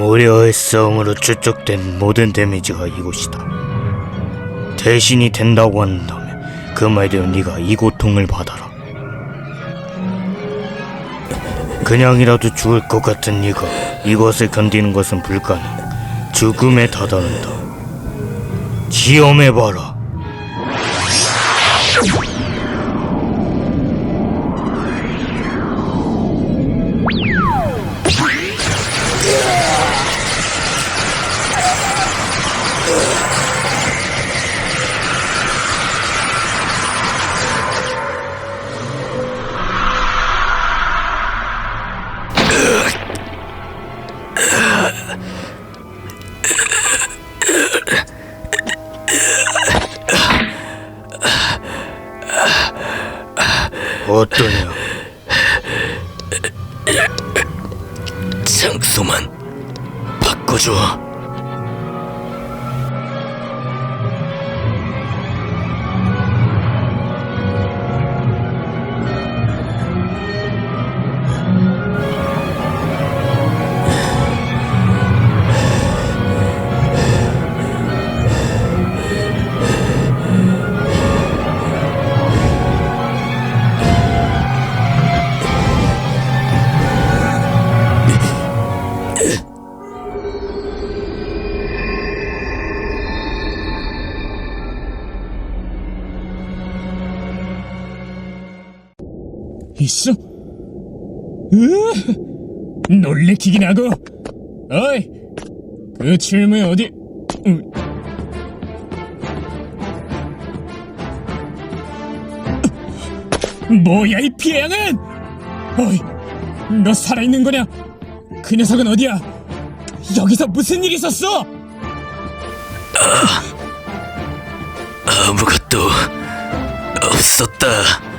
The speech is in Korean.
모려의 싸움으로 축적된 모든 데미지가 이곳이다. 대신이 된다고 한다면 그 말대로 네가 이 고통을 받아라. 그냥이라도 죽을 것 같은 네가 이것을 견디는 것은 불가능. 죽음에 다다른다. 시험해봐라. 어떠냐? 장소만 바꿔줘. 있어? 놀래키긴 하고. 어이, 그 출무에 어디? 음. 뭐야 이 피해양은? 어이, 너 살아있는 거냐? 그 녀석은 어디야? 여기서 무슨 일이 있었어? 아무것도 없었다.